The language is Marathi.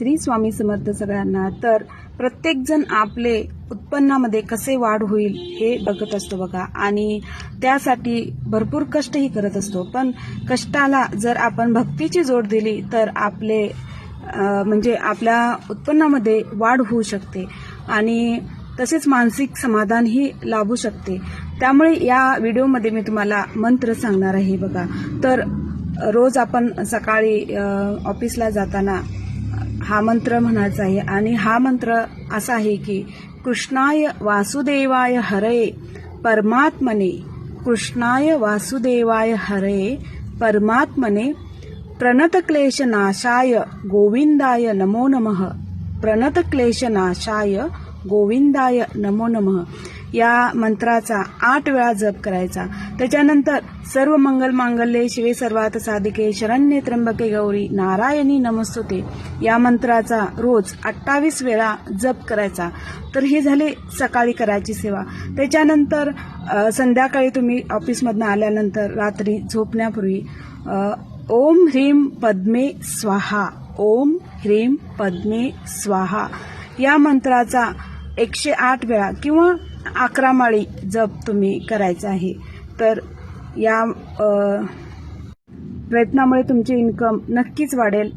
श्री स्वामी समर्थ सगळ्यांना तर प्रत्येकजण आपले उत्पन्नामध्ये कसे वाढ होईल हे बघत असतो बघा. आणि त्यासाठी भरपूर कष्टही करत असतो. पण कष्टाला जर आपण भक्तीची जोड दिली तर आपले म्हणजे आपल्या उत्पन्नामध्ये वाढ होऊ शकते. आणि तसेच मानसिक समाधानही लाभू शकते. त्यामुळे या व्हिडिओमध्ये मी तुम्हाला मंत्र सांगणार आहे बघा. तर रोज आपण सकाळी ऑफिसला जाताना हा मंत्र म्हणायचा आहे. आणि हा मंत्र असा आहे की कृष्णाय वासुदेवाय हरये परमात्मने कृष्णाय वासुदेवाय हरये परमात्मने प्रणतक्लेशनाशाय गोविंदाय नमो नमः प्रणतक्लेशनाशाय गोविंदाय नमो नमः. या मंत्राचा आठ वेळा जप करायचा. त्याच्यानंतर सर्व मंगल मांगल्ये शिवे सर्वात साधिके शरण्ये त्र्यंबके गौरी नारायणी नमस्तुते. या मंत्राचा रोज अठ्ठावीस वेळा जप करायचा. तर हे झाले सकाळी करायची सेवा. त्याच्यानंतर संध्याकाळी तुम्ही ऑफिसमधनं आल्यानंतर रात्री झोपण्यापूर्वी ओम ह्रीम पद्मे स्वाहा. ओम ह्रीम पद्मे स्वाहा. या मंत्राचा एकशे आठ वेळा किंवा अकरा माळी जप तुम्ही करायचा आहे. तर या प्रयत्नामुळे तुमचे इन्कम नक्कीच वाढेल.